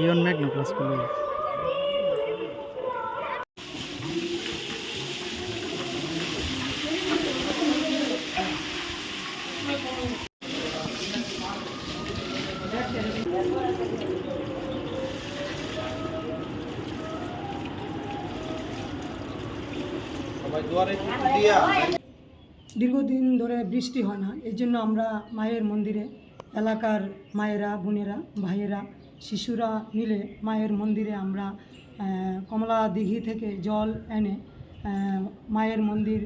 ইয়ন ম্যাগনো class করল। দীর্ঘদিন ধরে বৃষ্টি হয় না, এর জন্য আমরা মায়ের মন্দিরে, এলাকার মায়েরা, বোনেরা, ভাইয়েরা শিশুরা মিলে মায়ের মন্দিরে আমরা কমলা দিঘি থেকে জল এনে মায়ের মন্দির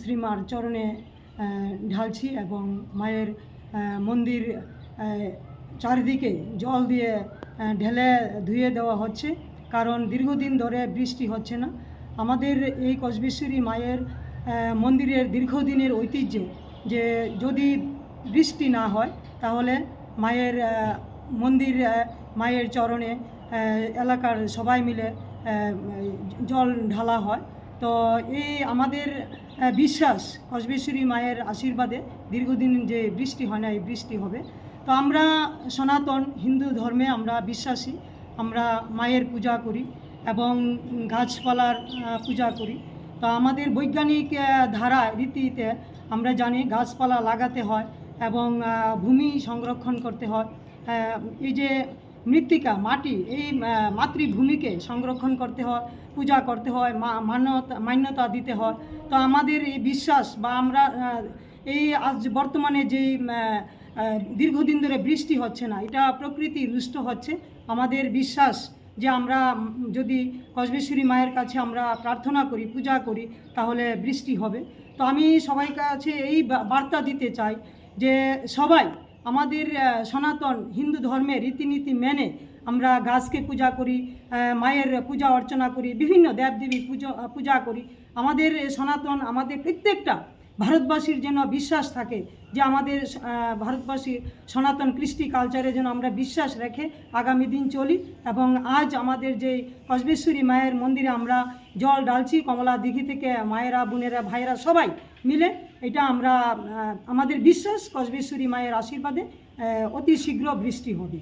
শ্রীমার চরণে ঢালছি এবং মায়ের মন্দির চারিদিকে জল দিয়ে ঢেলে ধুয়ে দেওয়া হচ্ছে। কারণ দীর্ঘদিন ধরে বৃষ্টি হচ্ছে না। আমাদের এই কসবেশ্বরী মায়ের মন্দিরের দীর্ঘদিনের ঐতিহ্য যে যদি বৃষ্টি না হয়, তাহলে মায়ের মন্দির মায়ের চরণে এলাকার সবাই মিলে জল ঢালা হয়। তো এই আমাদের বিশ্বাস কসবেশ্বরী মায়ের আশীর্বাদে দীর্ঘদিন যে বৃষ্টি হয় না, এই বৃষ্টি হবে। তো আমরা সনাতন হিন্দু ধর্মে আমরা বিশ্বাসী। আমরা মায়ের পূজা করি এবং গাছপালার পূজা করি। তো আমাদের বৈজ্ঞানিক ধারা, রীতিতে আমরা জানি গাছপালা লাগাতে হয় এবং ভূমি সংরক্ষণ করতে হয়। এই যে মৃত্তিকা মাটি এই মাতৃভূমিকে সংরক্ষণ করতে হয় পূজা করতে হয় মান্যতা মান্যতা দিতে হয়। তো আমাদের এই বিশ্বাস বা আমরা এই আজ বর্তমানে আহ, দীর্ঘদিন ধরে বৃষ্টি হচ্ছে না এটা প্রকৃতি রুষ্ট হচ্ছে। আমাদের বিশ্বাস যে আমরা যদি কসবেশ্বরী মায়ের কাছে আমরা প্রার্থনা করি পূজা করি তাহলে বৃষ্টি হবে। তো আমি সবাই কাছে এই বার্তা দিতে চাই যে সবাই আমাদের সনাতন হিন্দু ধর্মের রীতিনীতি মেনে আমরা গাছকে পূজা করি মায়ের পূজা অর্চনা করি, বিভিন্ন দেবদেবী পুজো, পূজা করি। আমাদের সনাতন, আমাদের প্রত্যেকটা ভারতবাসীর যেন বিশ্বাস থাকে যে আমাদের আহ, ভারতবাসীর সনাতন কৃষ্টি কালচারে যেন আমরা বিশ্বাস রেখে আগামী দিন চলি এবং আজ আমাদের যে কসবেশ্বরী মায়ের মন্দিরে আমরা জল ডালছি কমলা দিঘি থেকে মায়েরা বোনেরা ভাইয়েরা সবাই মিলে এটা আমরা আমাদের বিশ্বাস কসবেশ্বরী মায়ের আশীর্বাদে অতি শীঘ্র বৃষ্টি হবে।